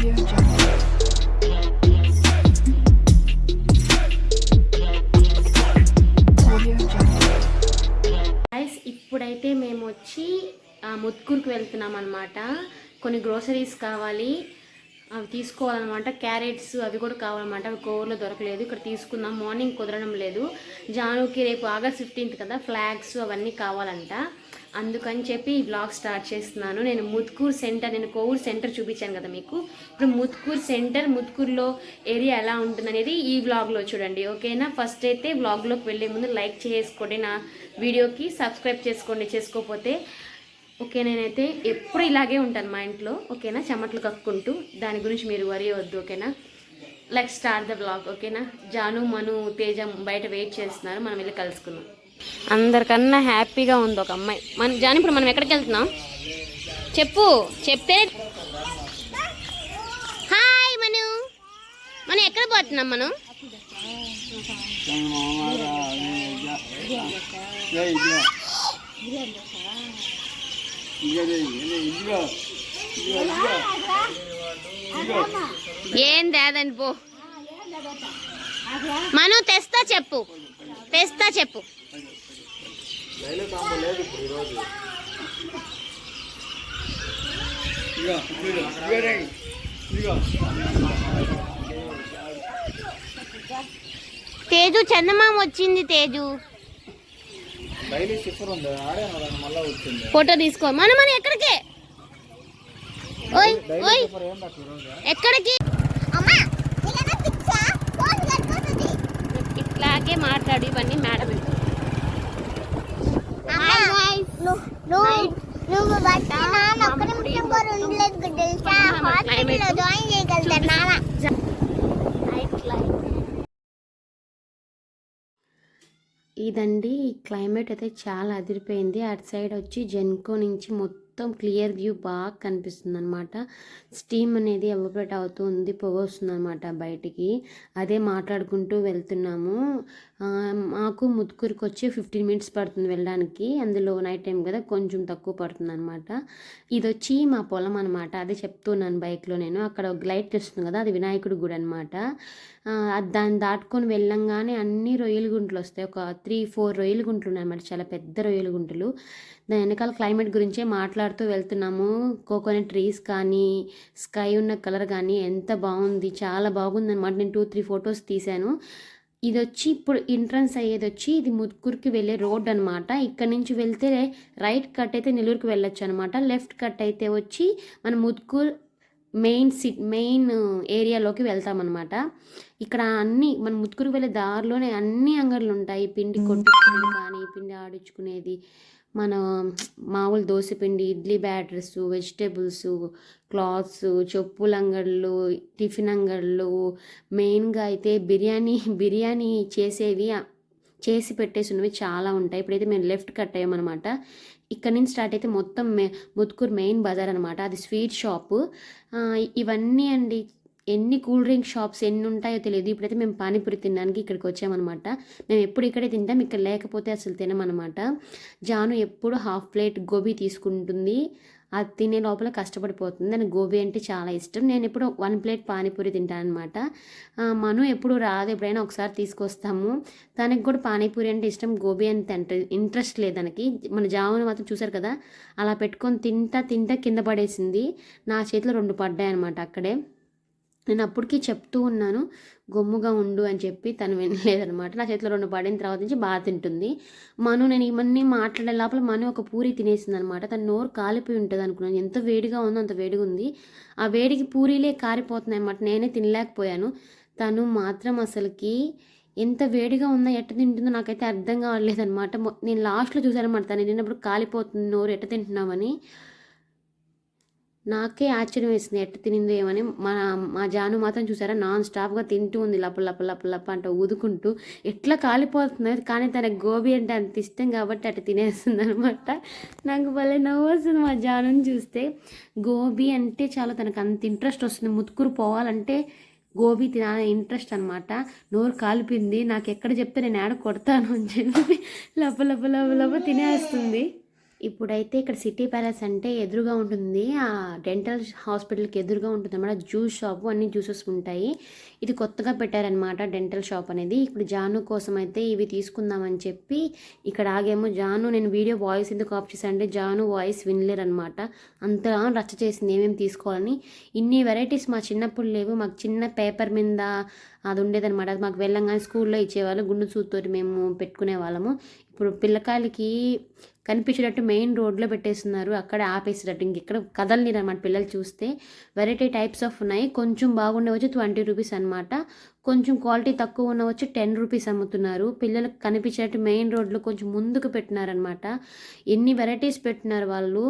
ఇప్పుడైతే మేము వచ్చి ముత్కూరుకు వెళ్తున్నాం అనమాట కొన్ని గ్రోసరీస్ కావాలి అవి తీసుకోవాలన్నమాట. క్యారెట్స్ అవి కూడా కావాలన్నమాట. అవి కోవర్లో దొరకలేదు. ఇక్కడ తీసుకుందాం. మార్నింగ్ కుదరడం లేదు. జానుకి రేపు ఆగస్ట్ ఫిఫ్టీన్త్ కదా. ఫ్లాగ్స్ అవన్నీ కావాలంట. అందుకని చెప్పి ఈ బ్లాగ్ స్టార్ట్ చేస్తున్నాను. నేను ముత్కూర్ సెంటర్ నేను కోవూర్ సెంటర్ చూపించాను కదా మీకు. ఇప్పుడు ముత్కూర్ సెంటర్ ముత్కూర్లో ఏరియా ఎలా ఉంటుందనేది ఈ వ్లాగ్లో చూడండి ఓకేనా ఫస్ట్ అయితే వ్లాగ్లోకి వెళ్ళే ముందు లైక్ చేసుకోండి నా వీడియోకి సబ్స్క్రైబ్ చేసుకోండి చేసుకోకపోతే ఓకే నేనైతే ఎప్పుడు ఇలాగే ఉంటాను మా ఇంట్లో ఓకేనా చెమట్లు కక్కుంటూ దాని గురించి మీరు వరి వద్దు ఓకేనా లైక్ స్టార్ట్ ద బ్లాగ్ ఓకేనా జాను మను తేజ బయట వెయిట్ చేస్తున్నారు మనం వెళ్ళి కలుసుకుందాం. అందరికన్నా హ్యాపీగా ఉంది ఒక అమ్మాయి. మన జాని ఇప్పుడు మనం ఎక్కడికి వెళ్తున్నాం? చెప్పు చెప్తే? హాయ్ మను. మనం ఎక్కడ పోతున్నాం మనం? ఏం తేదండి పో. మను తెస్తా చెప్పు. తెస్తా చెప్పు. తేజు చందమామ వచ్చింది తేజు. ఫోటో తీసుకో. మనం మనం ఎక్కడికి? ఓయ్ ఓయ్. ఎక్కడికి ఇట్లాగే మాట్లాడు ఇవన్నీ మేడం నువ్వు బట్టి నాన్న ఒక్క నిమిషం కూడా ఉండలేదు హాస్పిటల్లో జాయిన్ చేయగలుగుతారు నాన్న. ఇదండి క్లైమేట్ అయితే చాలా అదిరిపోయింది. అటు సైడ్ వచ్చి జెన్కో నుంచి మొత్తం మొత్తం క్లియర్ వ్యూ బాగా కనిపిస్తుంది అనమాట స్టీమ్ అనేది ఎవపరేట్ అవుతూ ఉంది పొగ వస్తుంది అనమాట బయటికి. అదే మాట్లాడుకుంటూ వెళ్తున్నాము. మాకు ముత్కూరుకి వచ్చి ఫిఫ్టీన్ మినిట్స్ పడుతుంది వెళ్ళడానికి. అందులో నైట్ టైం కదా కొంచెం తక్కువ పడుతుంది అనమాట ఇది వచ్చి మా పొలం అనమాట అదే చెప్తున్నాను బైక్లో నేను. అక్కడ ఒక లైట్ వస్తుంది కదా అది వినాయకుడి గుడి అనమాట దాన్ని దాటుకొని వెళ్ళంగానే అన్ని రొయ్యల గుంటలు వస్తాయి. ఒక త్రీ ఫోర్ రొయ్యల గుంటలు ఉన్నాయి అన్నమాట. చాలా పెద్ద రొయ్యల గుంటలు. దాని వెనకాల క్లైమేట్ గురించే మాట్లాడుతూ వెళ్తున్నాము. కోకోనట్ ట్రీస్ కానీ స్కై ఉన్న కలర్ కానీ ఎంత బాగుంది చాలా బాగుంది అనమాట నేను టూ త్రీ ఫొటోస్ తీశాను. ఇది వచ్చి ఇప్పుడు ఎంట్రన్స్ అయ్యేది వచ్చి ఇది ముత్కూరుకి వెళ్ళే రోడ్ అనమాట ఇక్కడ నుంచి వెళ్తే రైట్ కట్ అయితే నెల్లూరుకి వెళ్ళొచ్చు అనమాట లెఫ్ట్ కట్ అయితే వచ్చి మన ముత్కూర్ మెయిన్ సిట్ మెయిన్ ఏరియాలోకి వెళ్తామన్నమాట. ఇక్కడ అన్ని మన ముత్తుకురికి వెళ్ళే దారిలోనే అన్ని అంగళ్ళు ఉంటాయి. పిండి కొట్టించుకునేది కానీ పిండి ఆడించుకునేది. మన మామూలు దోశపిండి ఇడ్లీ బ్యాటర్స్ వెజిటేబుల్స్ క్లాత్స్ చెప్పుల అంగళ్ళు టిఫిన్ అంగళ్ళు మెయిన్గా అయితే బిర్యానీ బిర్యానీ చేసేవి చేసి పెట్టేసి ఉన్నవి చాలా ఉంటాయి. ఇప్పుడైతే మేము లెఫ్ట్ కట్ అయ్యామన్నమాట. ఇక్కడ నుంచి స్టార్ట్ అయితే మొత్తం మే ముత్కూర్ మెయిన్ బజార్ అనమాట అది స్వీట్ షాపు. ఇవన్నీ అండి. ఎన్ని కూల్ డ్రింక్ షాప్స్ ఎన్ని ఉంటాయో తెలియదు. ఇప్పుడైతే మేము పానీపూరి తినడానికి ఇక్కడికి వచ్చామన్నమాట. మేము ఎప్పుడు ఇక్కడే తింటాం ఇక్కడ లేకపోతే అసలు తినమన్నమాట. జాను ఎప్పుడు హాఫ్ ప్లేట్ గోబీ తీసుకుంటుంది. అది తినే లోపల కష్టపడిపోతుంది. దానికి గోబీ అంటే చాలా ఇష్టం. నేను ఎప్పుడు వన్ ప్లేట్ పానీపూరి తింటాను అనమాట మను ఎప్పుడు రాదు. ఎప్పుడైనా ఒకసారి తీసుకొస్తాము. తనకి కూడా పానీపూరి అంటే ఇష్టం. గోబీ అంత ఇంట్రె- ఇంట్రెస్ట్ లేదు తనకి. మన జామును మాత్రం చూసారు కదా? అలా పెట్టుకొని తింటా తింటా కింద పడేసింది. నా చేతిలో రెండు పడ్డాయి అనమాట అక్కడే. నేను అప్పటికి చెప్తూ ఉన్నాను గొమ్ముగా ఉండు అని చెప్పి తను వినలేదనమాట నా చేతిలో రెండు పడిన తర్వాత నుంచి బాగా తింటుంది. మను నేను ఇవన్నీ మాట్లాడే లోపల మను ఒక పూరి తినేసింది అనమాట తన నోరు కాలిపోయి ఉంటుంది అనుకున్నాను. ఎంత వేడిగా ఉందో అంత వేడిగా ఉంది. ఆ వేడికి పూరీలే కారిపోతున్నాయి అనమాట నేనే తినలేకపోయాను. తను మాత్రం అసలుకి ఎంత వేడిగా ఉందో ఎట్ట తింటుందో నాకైతే అర్థం కావట్లేదనమాట అనమాట నేను లాస్ట్లో చూసాను అనమాట తను తిన్నప్పుడు కాలిపోతుంది నోరు ఎట్ట తింటున్నామని. నాకే ఆశ్చర్యం వేసింది ఎట్ట తినిందో ఏమని. మా మా జాను మాత్రం చూసారా నాన్ స్టాప్గా తింటూ ఉంది లప లప లప లప అంటే ఊదుకుంటూ. ఎట్లా కాలిపోతుంది కానీ తనకు గోబీ అంటే అంత ఇష్టం కాబట్టి అట్ట తినేస్తుంది అనమాట. నాకు భలే నవ్వు వస్తుంది మా జానుని చూస్తే. గోబీ అంటే చాలా తనకు అంత ఇంట్రెస్ట్ వస్తుంది. ముత్తుకురు పోవాలంటే గోబీ తినాలని ఇంట్రెస్ట్ అనమాట. నోరు కాలిపింది నాకు ఎక్కడ చెప్తే నేను ఆడ కొడతాను అని చెప్పి లప లప లప లప తినేస్తుంది. ఇప్పుడైతే ఇక్కడ సిటీ ప్యాలెస్ అంటే ఎదురుగా ఉంటుంది. ఆ డెంటల్ హాస్పిటల్కి ఎదురుగా ఉంటుంది అన్నమాట. జ్యూస్ షాపు అన్ని జ్యూసెస్ ఉంటాయి. ఇది కొత్తగా పెట్టారనమాట డెంటల్ షాప్ అనేది. ఇప్పుడు జాను కోసం అయితే ఇవి తీసుకుందామని చెప్పి ఇక్కడ ఆగేమో. జాను నేను వీడియో వాయిస్ ఎందుకు ఆఫ్ చేశాను అంటే జాను వాయిస్ వినలేరనమాట అంత రచ్చ చేసింది ఏమేమి తీసుకోవాలని. ఇన్ని వెరైటీస్ మా చిన్నప్పుడు లేవు. మాకు చిన్న పేపర్ మీద అది ఉండేదన్నమాట. అది మాకు వెళ్ళంగానే స్కూల్లో ఇచ్చేవాళ్ళు. గుండు చూతో మేము పెట్టుకునే వాళ్ళము. ఇప్పుడు పిల్లకాయలకి కనిపించేటట్టు మెయిన్ రోడ్లో పెట్టేస్తున్నారు. అక్కడ ఆపేసేటట్టు. ఇంకెక్కడ కదలనిరు అనమాట పిల్లలు చూస్తే. వెరైటీ టైప్స్ ఆఫ్ ఉన్నాయి. కొంచెం బాగుండే వచ్చి ట్వంటీ రూపీస్ అనమాట కొంచెం క్వాలిటీ తక్కువ ఉన్న వచ్చి టెన్ రూపీస్ అమ్ముతున్నారు. పిల్లలకు కనిపించేటట్టు మెయిన్ రోడ్లో కొంచెం ముందుకు పెట్టినారనమాట ఎన్ని వెరైటీస్ పెట్టినారు వాళ్ళు?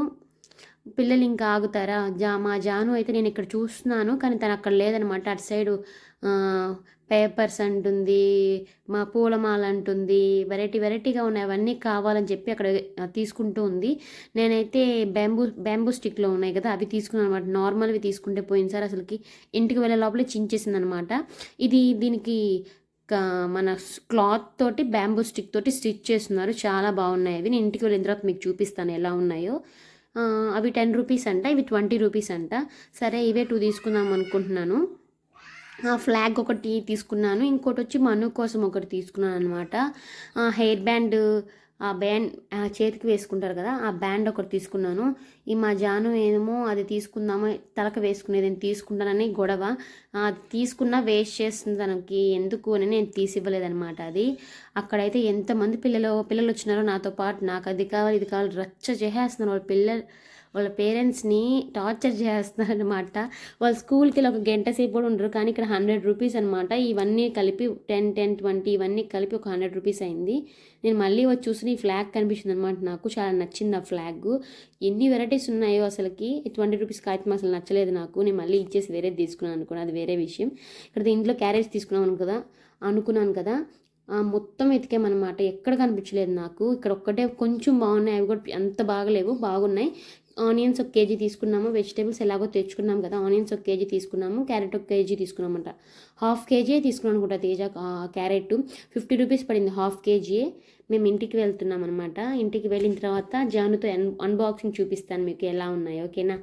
పిల్లలు ఇంకా ఆగుతారా? జా మా జాను అయితే నేను ఇక్కడ చూస్తున్నాను కానీ తను అక్కడ లేదనమాట. అటు సైడు పేపర్స్ అంటుంది మా పూలమాల అంటుంది వెరైటీ వెరైటీగా ఉన్నాయి అవన్నీ కావాలని చెప్పి అక్కడ తీసుకుంటూ ఉంది. నేనైతే బ్యాంబూ బ్యాంబూ స్టిక్లో ఉన్నాయి కదా అవి తీసుకున్నాను అనమాట. నార్మల్వి తీసుకుంటే పోయింది సార్ అసలుకి ఇంటికి వెళ్ళే లోపలే చించేసింది అనమాట ఇది దీనికి మన క్లాత్ తోటి బ్యాంబూ స్టిక్ తోటి స్టిచ్ చేస్తున్నారు. చాలా బాగున్నాయి అవి. నేను ఇంటికి వెళ్ళిన తర్వాత మీకు చూపిస్తాను ఎలా ఉన్నాయో. అవి టెన్ రూపీస్ అంట ఇవి ట్వంటీ రూపీస్ అంట. సరే ఇవే టూ తీసుకుందాం అనుకుంటున్నాను. ఆ ఫ్లాగ్ ఒకటి తీసుకున్నాను. ఇంకోటి వచ్చి మను కోసం ఒకటి తీసుకున్నాను అనమాట హెయిర్ బ్యాండ్ ఆ బ్యాండ్ ఆ చేతికి వేసుకుంటారు కదా ఆ బ్యాండ్ ఒకటి తీసుకున్నాను. ఈ మా జాను ఏమో అది తీసుకుందామో తలకు వేసుకునేది నేను తీసుకుంటానని గొడవ. అది తీసుకున్నా వేస్ట్ చేస్తుంది తనకి ఎందుకు అని నేను తీసివ్వలేదన్నమాట అది. అక్కడైతే ఎంతమంది పిల్లలు పిల్లలు వచ్చినారో నాతో పాటు నాకు అది కావాలి ఇది కావాలి రచ్చ చేసేస్తున్నారు వాళ్ళ పిల్లలు వాళ్ళ పేరెంట్స్ని టార్చర్ చేస్తారనమాట వాళ్ళ వాళ్ళు స్కూల్కి వెళ్ళి ఒక గంట సేపు కూడా ఉండరు. కానీ ఇక్కడ హండ్రెడ్ రూపీస్ అనమాట ఇవన్నీ కలిపి టెన్ టెన్ ట్వంటీ ఇవన్నీ కలిపి ఒక హండ్రెడ్ రూపీస్ అయింది. నేను మళ్ళీ వచ్చి చూసిన ఈ ఫ్లాగ్ కనిపించింది అనమాట నాకు. చాలా నచ్చింది ఆ ఫ్లాగ్ ఎన్ని వెరైటీస్ ఉన్నాయో అసలుకి. ట్వంటీ రూపీస్ కాగితం అసలు నచ్చలేదు నాకు. నేను మళ్ళీ ఇచ్చేసి వేరేది తీసుకున్నాను అనుకున్నాను అది వేరే విషయం. ఇక్కడ ఇంట్లో క్యారేజ్ తీసుకున్నాను కదా అనుకున్నాను కదా ఆ, మొత్తం ఎతికామన్నమాట ఎక్కడ కనిపించలేదు నాకు. ఇక్కడ ఒక్కటే కొంచెం బాగున్నాయి. అవి కూడా అంత బాగలేవు. బాగున్నాయి. ఆనియన్స్ ఒక కేజీ తీసుకున్నాము. వెజిటేబుల్స్ ఎలాగో తెచ్చుకున్నాం కదా ఆనియన్స్ ఒక కేజీ తీసుకున్నాము. క్యారెట్ ఒక కేజీ తీసుకున్నామంట. హాఫ్ కేజీ తీసుకున్నాం అనుకుంటా తేజ క్యారెట్. ఫిఫ్టీ రూపీస్ పడింది హాఫ్ కేజీ మేము ఇంటికి వెళ్తున్నాం అనమాట ఇంటికి వెళ్ళిన తర్వాత జానుతో అన్ అన్బాక్సింగ్ చూపిస్తాను మీకు ఎలా ఉన్నాయో ఓకేనా?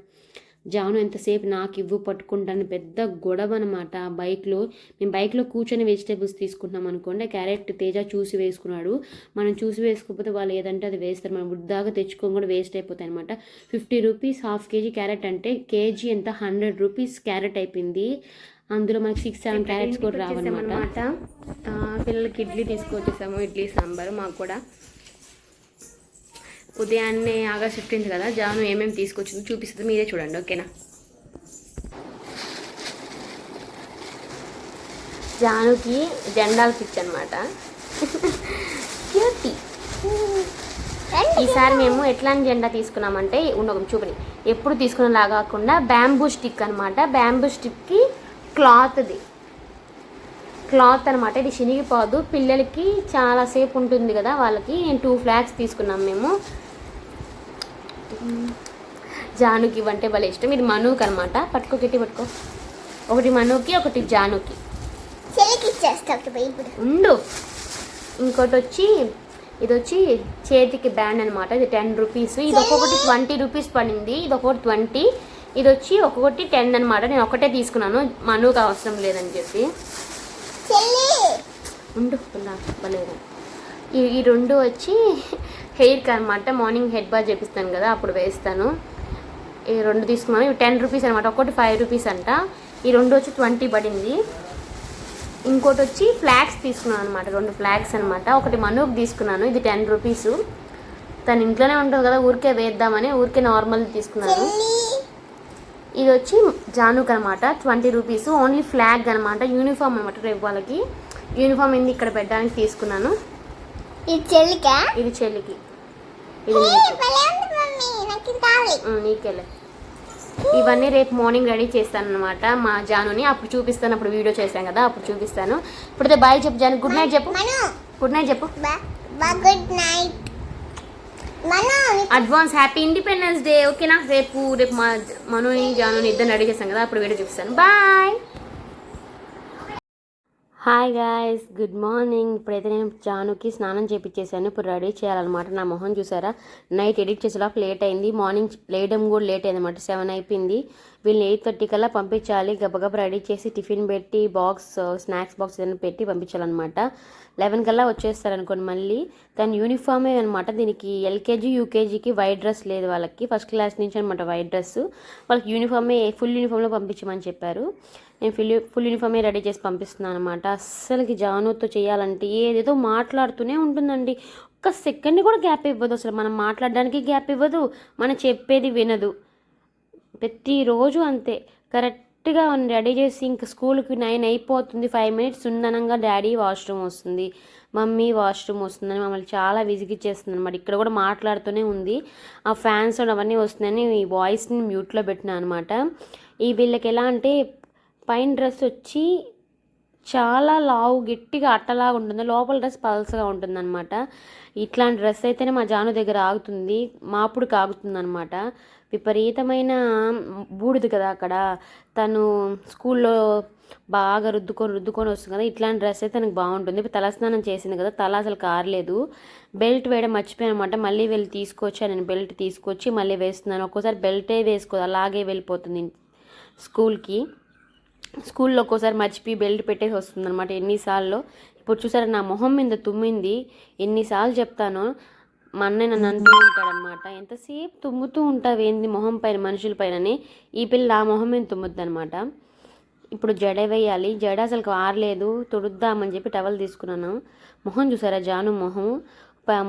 జాను ఎంతసేపు నాకు ఇవ్వు పట్టుకుంటాను పెద్ద గొడవ అనమాట బైక్లో మేము బైక్లో కూర్చొని వెజిటేబుల్స్ తీసుకుంటున్నాం అనుకోండి క్యారెట్ తేజ చూసి వేసుకున్నాడు. మనం చూసి వేసుకోకపోతే వాళ్ళు ఏదంటే అది వేస్తారు. మనం వృద్ధాగా తెచ్చుకొని కూడా వేస్ట్ అయిపోతాయి అనమాట fifty rupees half KG carrot అంటే కేజీ ఎంత? హండ్రెడ్ రూపీస్ క్యారెట్ అయిపోయింది. అందులో మనకి సిక్స్ సెవెన్ క్యారెట్స్ కూడా రావన్నమాట. పిల్లలకి ఇడ్లీ తీసుకొచ్చేసాము. ఇడ్లీ సాంబార్ మాకు కూడా. ఉదయాన్నే ఆగస్ట్ ఫిఫ్టీన్త్ కదా జాను ఏమేమి తీసుకొచ్చిందో చూపిస్తుంది మీరే చూడండి ఓకేనా? జానుకి జెండాలు పిచ్ అనమాట క్యూటీ ఈసారి మేము ఎట్లాంటి జెండా తీసుకున్నామంటే ఉండకం చూపని. ఎప్పుడు తీసుకునేలా కాకుండా బ్యాంబూ స్టిక్ అనమాట బ్యాంబూ స్టిక్కి క్లాత్ది. క్లాత్ అనమాట ఇది చినిగిపోదు పిల్లలకి చాలాసేపు ఉంటుంది కదా వాళ్ళకి. నేను టూ ఫ్లాగ్స్ తీసుకున్నాం మేము. జానుకి ఇవంటే భలే ఇష్టం. ఇది మనుకి అనమాట పట్టుకో గట్టి పట్టుకో. ఒకటి మనుకి ఒకటి జానుకి. ఉండు. ఇంకోటి వచ్చి ఇది వచ్చి చేతికి బ్యాండ్ అనమాట ఇది టెన్ రూపీస్. ఇది ఒక్కొక్కటి ట్వంటీ రూపీస్ పడింది. ఇది ఒక్కొక్కటి ట్వంటీ. ఇది వచ్చి ఒక్కొక్కటి టెన్ అనమాట నేను ఒకటే తీసుకున్నాను. మనుకు అవసరం లేదని చెప్పి. ఉండు భలేదు ఈ ఈ రెండు వచ్చి హెయిర్కి అనమాట మార్నింగ్ హెడ్ బాత్ చేపిస్తాను కదా అప్పుడు వేస్తాను. ఈ రెండు తీసుకున్నాను. ఇవి టెన్ రూపీస్ అనమాట ఒకటి ఫైవ్ రూపీస్ అంట. ఈ రెండు వచ్చి ట్వంటీ పడింది. ఇంకోటి వచ్చి ఫ్లాగ్స్ తీసుకున్నాను అనమాట రెండు ఫ్లాగ్స్ అనమాట ఒకటి మనూక్ తీసుకున్నాను. ఇది టెన్ రూపీస్. తను ఇంట్లోనే ఉంటుంది కదా ఊరికే వేద్దామని ఊరికే నార్మల్ తీసుకున్నాను. ఇది వచ్చి జానుక్ అనమాట ట్వంటీ రూపీస్. ఓన్లీ ఫ్లాగ్ అనమాట యూనిఫామ్ అనమాట రేపు వాళ్ళకి. యూనిఫామ్ ఏంది ఇక్కడ పెట్టడానికి తీసుకున్నాను. ఇది చెల్లికా? ఇది చెల్లికి. ఇది నీకెళ్ళే. ఇవన్నీ రేపు మార్నింగ్ రెడీ చేస్తాను అనమాట మా జానుని. అప్పుడు చూపిస్తాను. అప్పుడు వీడియో చేశాను కదా అప్పుడు చూపిస్తాను. ఇప్పుడైతే బాయ్ చెప్పు జాను. గుడ్ నైట్ చెప్పు. గుడ్ నైట్ చెప్పు. Good night advance happy independence day ఓకేనా రేపు రేపు మా మనుని జానుని ఇద్దరు రెడీ చేస్తాను కదా అప్పుడు వీడియో చూపిస్తాను. Bye hi guys good morning. ఇప్పుడైతే నేను జానుకి స్నానం చేపించేసాను ఇప్పుడు రెడీ చేయాలన్నమాట. నా మొహం చూసారా? నైట్ ఎడిట్ చేసేలోపు లేట్ అయింది. మార్నింగ్ లేయడం కూడా లేట్ అయింది అనమాట సెవెన్ అయిపోయింది. వీళ్ళని ఎయిట్ థర్టీ కల్లా పంపించాలి. గబగబ రెడీ చేసి టిఫిన్ పెట్టి బాక్స్ స్నాక్స్ బాక్స్ ఏదైనా పెట్టి పంపించాలన్నమాట. లెవెన్ కల్లా వచ్చేస్తారనుకోండి మళ్ళీ. దాని యూనిఫామే అనమాట దీనికి ఎల్కేజీ యూకేజీకి వైట్ డ్రెస్ లేదు వాళ్ళకి. ఫస్ట్ క్లాస్ నుంచి అనమాట వైట్ డ్రెస్. వాళ్ళకి యూనిఫామే ఫుల్ యూనిఫామ్లో పంపించమని చెప్పారు. నేను ఫుల్ ఫుల్ యూనిఫామే రెడీ చేసి పంపిస్తున్నాను అనమాట అస్సలకి జానుతో చేయాలంటే ఏదేదో మాట్లాడుతూనే ఉంటుందండి. ఒక్క సెకండ్ కూడా గ్యాప్ ఇవ్వదు అసలు. మనం మాట్లాడడానికి గ్యాప్ ఇవ్వదు. మనం చెప్పేది వినదు. ప్రతిరోజు అంతే. కరెక్ట్గా రెడీ చేసి ఇంక స్కూల్కి నైన్ అయిపోతుంది. ఫైవ్ మినిట్స్ ఉందనంగా డాడీ వాష్రూమ్ వస్తుంది. మమ్మీ వాష్రూమ్ వస్తుందని మమ్మల్ని చాలా విసిగిచ్చేస్తుంది అనమాట ఇక్కడ కూడా మాట్లాడుతూనే ఉంది. ఆ ఫ్యాన్స్ అవన్నీ వస్తున్నాయని ఈ వాయిస్ని మ్యూట్లో పెట్టినా అనమాట ఈ వీళ్ళకి ఎలా అంటే పైన డ్రెస్ వచ్చి చాలా లావు గట్టిగా అట్టలాగా ఉంటుంది. లోపల డ్రెస్ పల్సగా ఉంటుంది అనమాట ఇట్లాంటి డ్రెస్ అయితేనే మా జాను దగ్గర ఆగుతుంది. మాపుడికి ఆగుతుంది అనమాట విపరీతమైన బూడిది కదా అక్కడ. తను స్కూల్లో బాగా రుద్దుకొని రుద్దుకొని వస్తుంది కదా ఇట్లాంటి డ్రెస్ అయితే తనకు బాగుంటుంది. ఇప్పుడు తలస్నానం చేసింది కదా తల అసలు కారలేదు. బెల్ట్ వేయడం మర్చిపోయాను అనమాట మళ్ళీ వెళ్ళి తీసుకొచ్చి నేను బెల్ట్ తీసుకొచ్చి మళ్ళీ వేస్తున్నాను. ఒక్కోసారి బెల్టే వేసుకోదు అలాగే వెళ్ళిపోతుంది స్కూల్కి. స్కూల్లో ఒక్కోసారి మర్చిపోయి బెల్ట్ పెట్టేసి వస్తుంది అనమాట ఎన్నిసార్లు. ఇప్పుడు చూసారా నా మొహం మీద తుమ్మింది. ఎన్నిసార్లు చెప్తాను. మా అన్నయ్య నన్ను అంటూ ఉంటాడనమాట ఎంతసేపు తుమ్ముతూ ఉంటావు ఏంది మొహం పైన మనుషుల పైనని? ఈ పిల్ల ఆ మొహం మీద తుమ్ముద్ది అనమాట ఇప్పుడు జడ వేయాలి. జడ అసలు ఆరలేదు. తుడుద్దామని చెప్పి టవల్ తీసుకున్నాను. మొహం చూసారా జాను మొహం?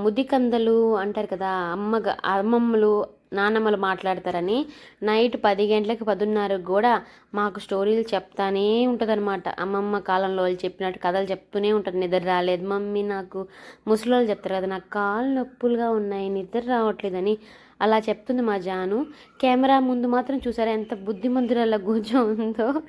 ముదికందలు అంటారు కదా అమ్మ అమ్మమ్మలు నానమ్మలు మాట్లాడతారని నైట్ పది గంటలకు పదున్నరకు కూడా మాకు స్టోరీలు చెప్తానే ఉంటుందన్నమాట. అమ్మమ్మ కాలంలో వాళ్ళు చెప్పినట్టు కథలు చెప్తూనే ఉంటారు. నిద్ర రాలేదు మమ్మీ నాకు. ముసలి చెప్తారు కదా నాకు కాళ్ళు నొప్పులుగా ఉన్నాయి నిద్ర రావట్లేదని అలా చెప్తుంది మా జాను. కెమెరా ముందు మాత్రం చూసారా ఎంత బుద్ధిమంతురాల కూర్చో ఉందో.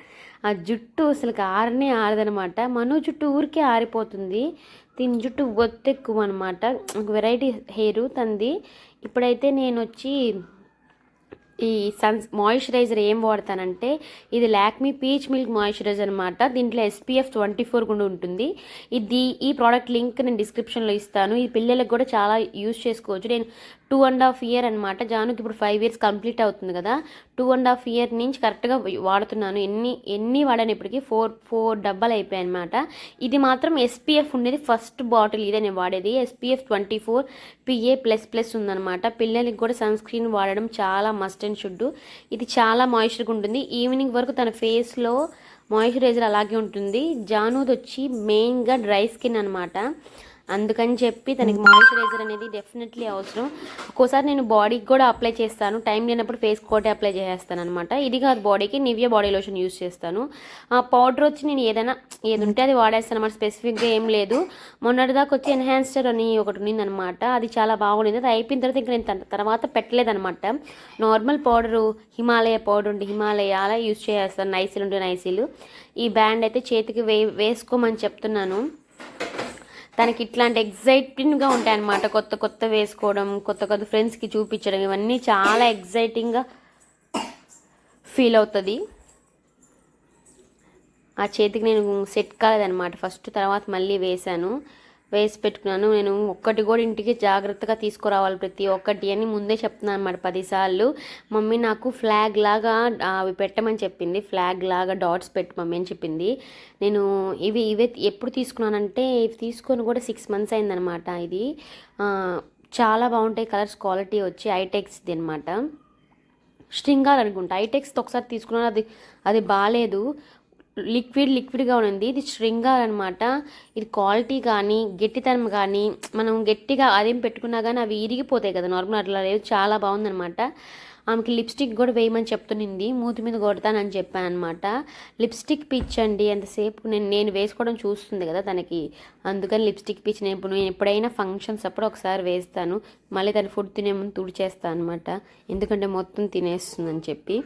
ఆ జుట్టు అసలు ఆరనే ఆరదనమాట మను జుట్టు ఊరికే ఆరిపోతుంది. దీని జుట్టు ఒత్తెక్కువ అనమాట వెరైటీ హెయిర్ తంది. ఇప్పుడైతే నేను వచ్చి ఈ సన్ మాయిశ్చరైజర్ ఏం వాడతానంటే ఇది లాక్మీ పీచ్ మిల్క్ మాయిశ్చరైజర్ అనమాట దీంట్లో ఎస్పీఎఫ్ ట్వంటీ ఫోర్ కూడా ఉంటుంది. ఇది ఈ ప్రోడక్ట్ లింక్ నేను డిస్క్రిప్షన్లో ఇస్తాను. ఈ పిల్లలకు కూడా చాలా యూజ్ చేసుకోవచ్చు. నేను టూ అండ్ హాఫ్ ఇయర్ అనమాట జానుకి ఇప్పుడు ఫైవ్ ఇయర్స్ కంప్లీట్ అవుతుంది కదా. టూ అండ్ హాఫ్ ఇయర్ నుంచి కరెక్ట్గా వాడుతున్నాను. ఎన్ని ఎన్ని వాడాను ఇప్పటికీ? ఫోర్ ఫోర్ డబ్బాలు అయిపోయాయి అనమాట ఇది మాత్రం ఎస్పీఎఫ్ ఉండేది. ఫస్ట్ బాటిల్ ఇదే నేను వాడేది. SPF twenty four PA plus plus ఉందనమాట పిల్లలకి కూడా సన్ స్క్రీన్ వాడడం చాలా మస్ట్ అండ్ షుడ్ ఇది చాలా మాయిశ్చర్గా ఉంటుంది. ఈవినింగ్ వరకు తన ఫేస్లో మాయిశ్చరైజర్ అలాగే ఉంటుంది. జానూద్ వచ్చి మెయిన్గా డ్రై స్కిన్ అనమాట అందుకని చెప్పి తనకి మాయిశ్చరైజర్ అనేది డెఫినెట్లీ అవసరం. ఒక్కోసారి నేను బాడీకి కూడా అప్లై చేస్తాను. టైం లేనప్పుడు ఫేస్ కోటే అప్లై చేస్తాను అనమాట ఇది కాదు బాడీకి నివియా బాడీ లోషన్ యూస్ చేస్తాను. ఆ పౌడర్ వచ్చి నేను ఏదైనా ఏది ఉంటే అది వాడేస్తాను అనమాట స్పెసిఫిక్గా ఏం లేదు. మొన్నటిదాకా వచ్చి ఎన్హాన్స్టర్ అని ఒకటి ఉన్నిందనమాట అది చాలా బాగుండేది. అది అయిపోయిన తర్వాత ఇంకా నేను తన- తర్వాత పెట్టలేదనమాట నార్మల్ పౌడరు హిమాలయ పౌడర్ ఉండి హిమాలయ అలా యూస్ చేస్తాను నైసిల్ ఉంటే నైసిల్ ఈ బ్యాండ్ అయితే చేతికి వే వేసుకోమని చెప్తున్నాను. తనకి ఇట్లాంటి ఎగ్జైటింగ్గా ఉంటాయన్నమాట. కొత్త కొత్త వేసుకోవడం కొత్త కొత్త ఫ్రెండ్స్కి చూపించడం ఇవన్నీ చాలా ఎగ్జైటింగ్గా ఫీల్ అవుతుంది. ఆ చేతికి నేను సెట్ కాలేదనమాట ఫస్ట్ తర్వాత మళ్ళీ వేశాను. వేసి పెట్టుకున్నాను. నేను ఒక్కటి కూడా ఇంటికి జాగ్రత్తగా తీసుకురావాలి ప్రతి ఒక్కటి అని ముందే చెప్తున్నాను అనమాట పదిసార్లు. మమ్మీ నాకు ఫ్లాగ్ లాగా అవి పెట్టమని చెప్పింది. ఫ్లాగ్ లాగా డాట్స్ పెట్టు మమ్మీ అని చెప్పింది. నేను ఇవి ఇవే ఎప్పుడు తీసుకున్నానంటే ఇవి తీసుకొని కూడా సిక్స్ మంత్స్ అయిందనమాట ఇది. చాలా బాగుంటాయి కలర్స్ క్వాలిటీ వచ్చి ఐటెక్స్ది అనమాట స్ట్రింగర్ అనుకుంటా ఐటెక్స్ ఒకసారి తీసుకున్నాను అది అది బాగాలేదు. లిక్విడ్ లిక్విడ్గా ఉంది ఇది శృంగార్ అనమాట ఇది క్వాలిటీ కానీ గట్టితనం కానీ మనం గట్టిగా అదేం పెట్టుకున్నా కానీ అవి ఇరిగిపోతాయి కదా. నార్మల్ అట్లా లేదు చాలా బాగుందనమాట ఆమెకి లిప్స్టిక్ కూడా వేయమని చెప్తునింది మూతి మీద కొడతానని చెప్పాను అనమాట లిప్స్టిక్ పిచ్ అండి. ఎంతసేపు నేను నేను వేసుకోవడం చూస్తుంది కదా తనకి. అందుకని లిప్స్టిక్ పిచ్ నేను ఇప్పుడు నేను ఎప్పుడైనా ఫంక్షన్స్ అప్పుడు ఒకసారి వేస్తాను. మళ్ళీ తను ఫుడ్ తినే ముందు తుడిచేస్తాను అనమాట ఎందుకంటే మొత్తం తినేస్తుందని చెప్పి.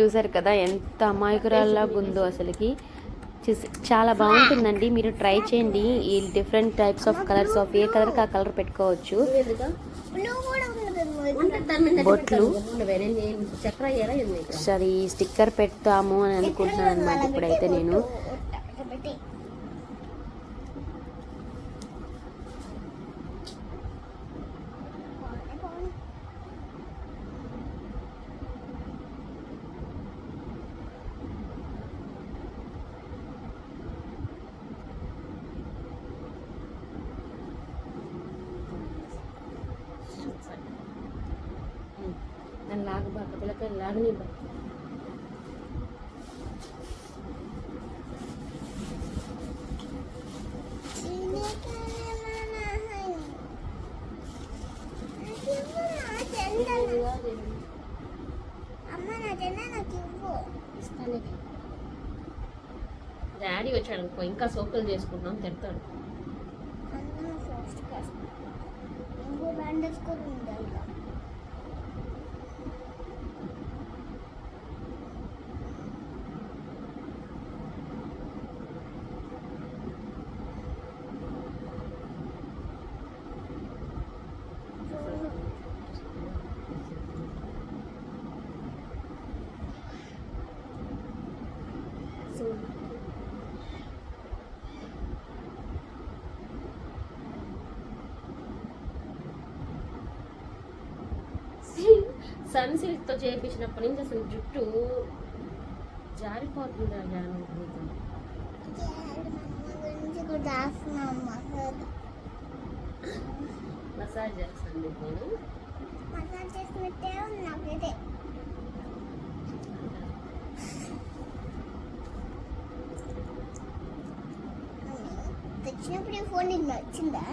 చూసారు కదా ఎంత అమాయకురాల్లాగా ఉందో అసలుకి. చూసి చాలా బాగుంటుందండి. మీరు ట్రై చేయండి. ఈ different types of colours of ఏ కలర్కి ఆ కలర్ పెట్టుకోవచ్చు. బొట్లు. సరే ఈ స్టిక్కర్ పెడతాము అని అనుకుంటున్నాను అనమాట ఇప్పుడైతే నేను. పిల్లకాయలు లాగని అమ్మ నా జెండా నాకు ఇవ్వు ఇస్తానే. డాడీ వచ్చాడు అనుకో ఇంకా సోకులు చేసుకుంటున్నాం తిడతాడు. అందులో ఫస్ట్ సన్సిల్క్తో చేయించినప్పటి నుంచి అసలు జుట్టు జారిపోతుంది జాను మసాజ్ మసాజ్ చేస్తాను నేను మసాజ్ చేసినట్టే నాకు నాకైతే తెచ్చినప్పుడు ఫోన్ నీకు నచ్చిందా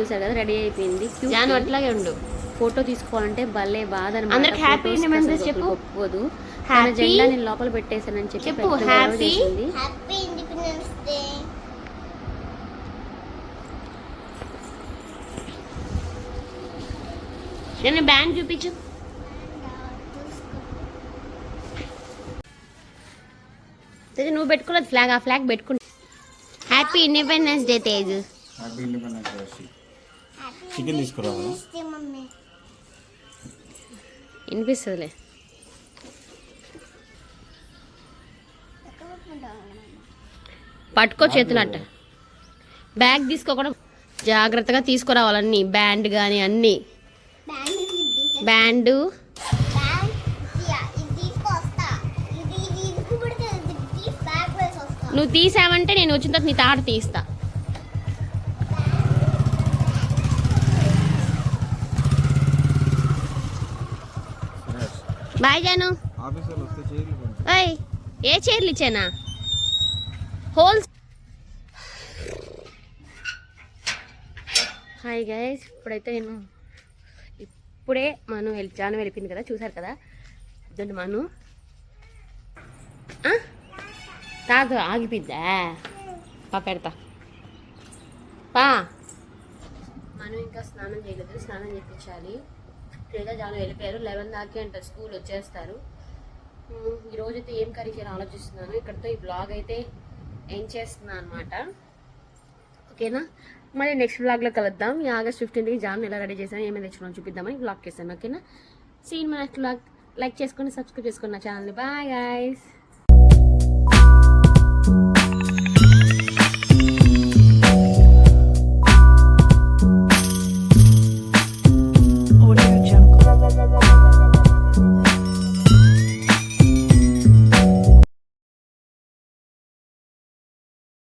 చూసారు కదా రెడీ అయిపోయింది. జాను అట్లాగే ఉండు ఫోటో తీసుకోవాలంటే భలే బాధ. అందరికి independence అసలు చెప్పు. ఒప్పుకోదు తన Happy? జెండా నేను లోపల పెట్టేశానని చెప్పి చెప్పు? చేసింది. హ్యాపీ ఇండిపెండెన్స్ డే నేను బ్యాండ్ చూపించు నువ్వు పెట్టుకోలేదు ఫ్లాగ్ ఆ ఫ్లాగ్ పెట్టుకుంటా happy independence day Teju happy independence day chicken mummy. వినిపిస్తుందిలే. పట్టుకో చేతులు అంట బ్యాగ్ తీసుకోకుండా జాగ్రత్తగా తీసుకురావాలన్నీ బ్యాండ్ కానీ అన్నీ. బ్యాండ్ నువ్వు తీసావంటే నేను వచ్చిన తర్వాత నీ తాట తీస్తా. బాయ్ జాను. ఓయ్ ఏ చైర్లు ఇచ్చానా? హోల్స్. హాయ్ గైస్ ఇప్పుడైతే నేను ఇప్పుడే మను వెళ్ళి జాను వెళ్ళిపోయింది కదా చూసారు కదా? ఇదండి మను? కాదు ఆగిపోద్దా పా పెడతా. పా. మను ఇంకా స్నానం చేయలేదు స్నానం చేయించాలి లేదా జాను వెళ్ళిపోయారు. లెవెన్ దాకే అంట స్కూల్ వచ్చేస్తారు. ఈరోజు ఈ రోజు అయితే ఏం కర్రీ ఆలోచిస్తున్నాను. ఇక్కడతో ఈ బ్లాగ్ అయితే ఏం చేస్తున్నాను అనమాట ఓకేనా? మళ్ళీ నెక్స్ట్ బ్లాగ్లో కలుద్దాం. ఈ ఆగస్ట్ ఫిఫ్టీన్త్కి జామ్ ఎలా రెడీ చేశాను ఏమేమి తెచ్చుకున్నాను చూపిద్దామని బ్లాగ్ చేశాను. ఓకేనా? సీన్ మన నెక్స్ట్ బ్లాగ్ లైక్ చేసుకొని సబ్స్క్రైబ్ చేసుకున్న ఛానల్ని బాయ్ గాయస్